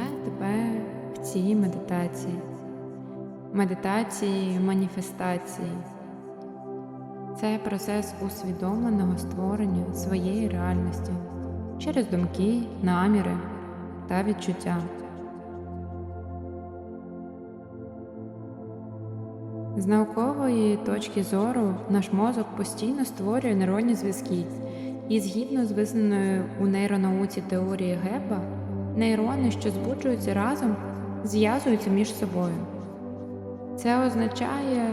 Вітаю тебе в цій медитації, медитації маніфестації. Це процес усвідомленого створення своєї реальності через думки, наміри та відчуття. З наукової точки зору наш мозок постійно створює нейронні зв'язки, і згідно з визнаною у нейронауці теорії Геба, нейрони, що збуджуються разом, зв'язуються між собою. Це означає,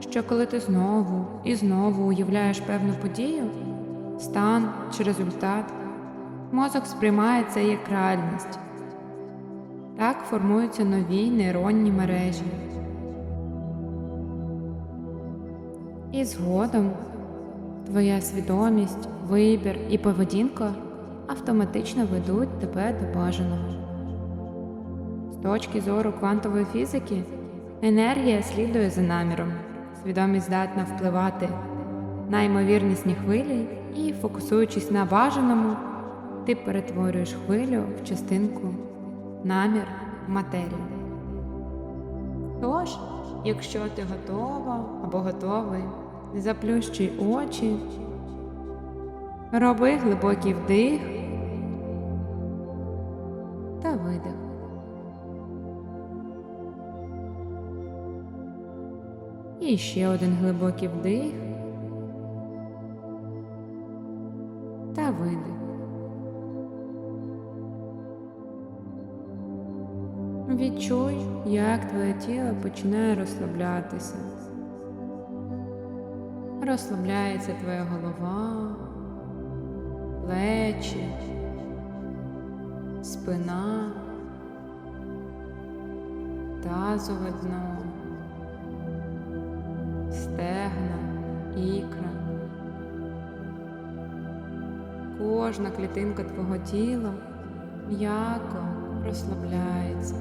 що коли ти знову і знову уявляєш певну подію, стан чи результат, мозок сприймає це як реальність. Так формуються нові нейронні мережі. І згодом твоя свідомість, вибір і поведінка автоматично ведуть тебе до бажаного. З точки зору квантової фізики, енергія слідує за наміром, свідомість здатна впливати на ймовірнісні хвилі і, фокусуючись на бажаному, ти перетворюєш хвилю в частинку, намір, матерію. Тож, якщо ти готова або готовий, заплющуй очі, роби глибокий вдих та видих. І ще один глибокий вдих та видих. Відчуй, як твоє тіло починає розслаблятися. Розслабляється твоя голова, плечі, спина, тазове дно, стегна, ікра. Кожна клітинка твого тіла м'яко розслабляється.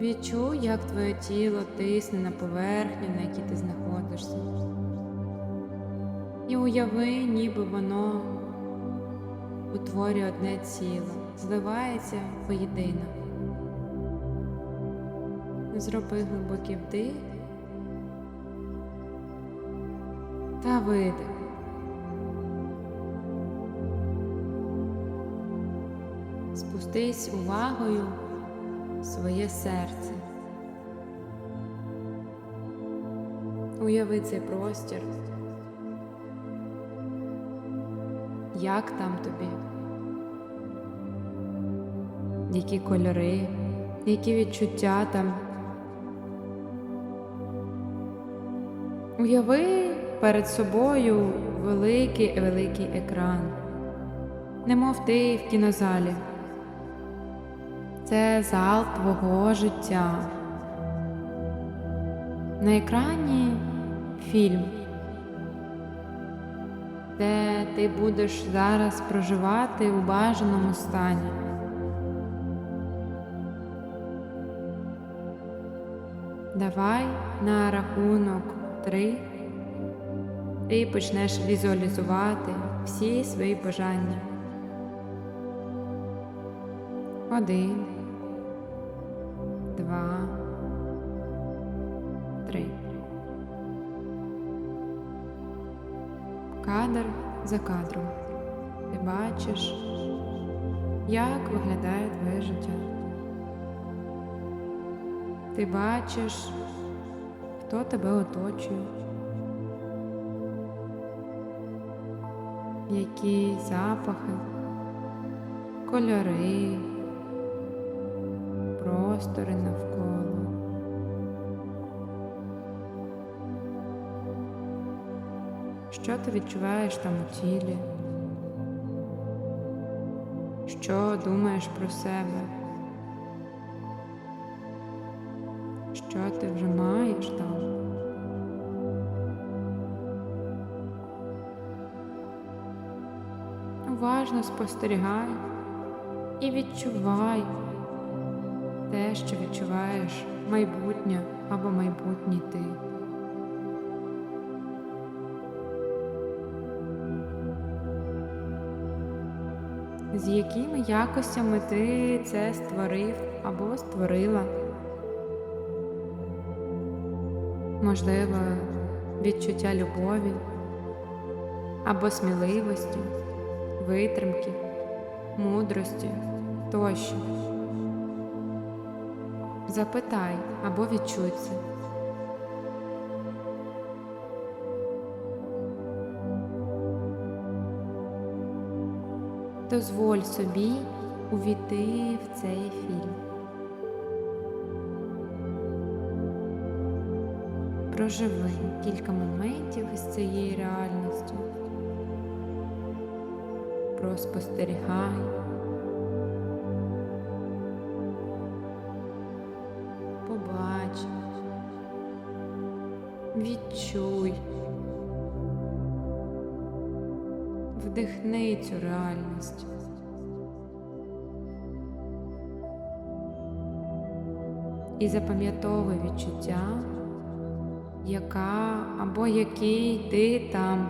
Відчуй, як твоє тіло тисне на поверхню, на якій ти знаходишся. І уяви, ніби воно утворює одне ціло, зливається воєдино. Зроби глибокий вдих та видих. Спустись увагою в своє серце. Уяви цей простір. Як там тобі? Які кольори, які відчуття там? Уяви перед собою великий великий екран, немов ти в кінозалі. Це зал твого життя. На екрані фільм, де ти будеш зараз проживати у бажаному стані. Давай на рахунок три ти почнеш візуалізувати всі свої бажання. Один, два, Кадр за кадром. Ти бачиш, як виглядає твоє життя. Ти бачиш, хто тебе оточує, які запахи, кольори, простори навколо. Що ти відчуваєш там у тілі? Що думаєш про себе? Що ти вже маєш там? Уважно спостерігай і відчувай те, що відчуваєш майбутнє або майбутній ти. З якими якостями ти це створив або створила. Можливо, відчуття любові або сміливості, витримки, мудрості тощо. Запитай або відчуй це. Дозволь собі увійти в цей фільм. Проживи кілька моментів із цією реальністю. Проспостерігай. Вдихни цю реальність. І запам'ятовуй відчуття, яка або який ти там,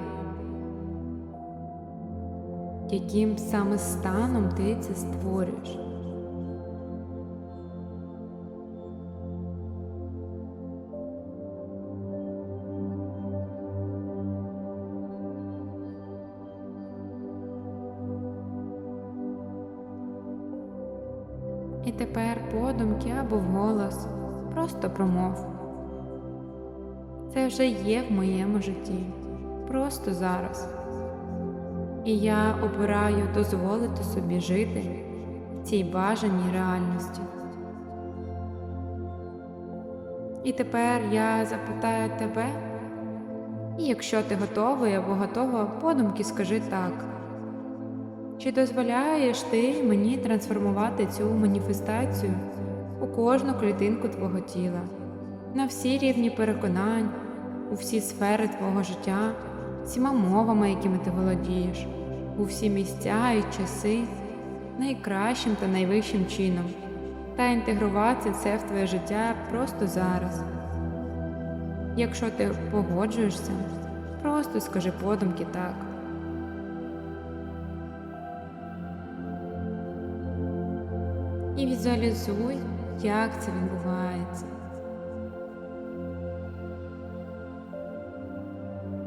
яким саме станом ти це створюєш. І тепер подумки або вголос просто промов. Це вже є в моєму житті, просто зараз. І я обираю дозволити собі жити в цій бажаній реальності. І тепер я запитаю тебе, і якщо ти готовий або готова, подумки скажи так. Чи дозволяєш ти мені трансформувати цю маніфестацію у кожну клітинку твого тіла, на всі рівні переконань, у всі сфери твого життя, всіма мовами, якими ти володієш, у всі місця і часи, найкращим та найвищим чином, та інтегрувати це в твоє життя просто зараз. Якщо ти погоджуєшся, просто скажи подумки так. І візуалізуй, як це відбувається.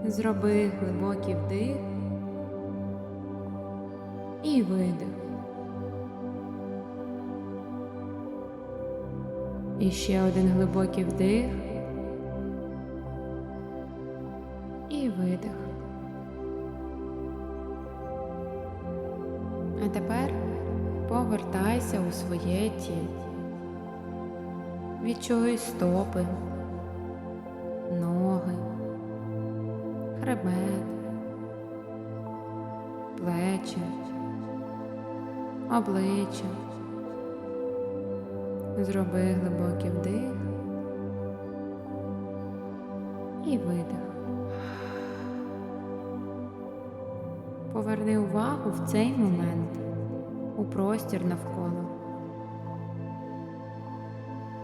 Зроби глибокий вдих і видих. І ще один глибокий вдих і видих. А тепер повертайся у своє тіло. Відчуй стопи, ноги, хребет, плечі, обличчя. Зроби глибокий вдих і видих. Поверни увагу в цей момент у простір навколо.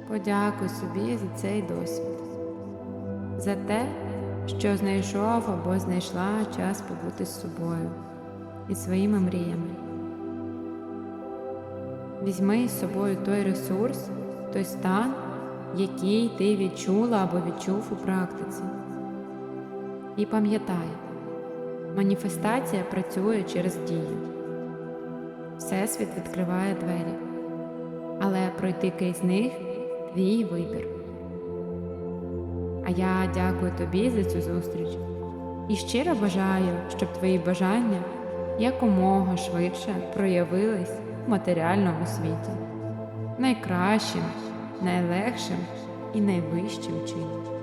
Подякуй собі за цей досвід, за те, що знайшов або знайшла час побути з собою і своїми мріями. Візьми з собою той ресурс, той стан, який ти відчула або відчув у практиці. І пам'ятай, маніфестація працює через дію. Всесвіт відкриває двері, але пройти крізь них твій вибір. А я дякую тобі за цю зустріч і щиро бажаю, щоб твої бажання якомога швидше проявились в матеріальному світі найкращим, найлегшим і найвищим чином.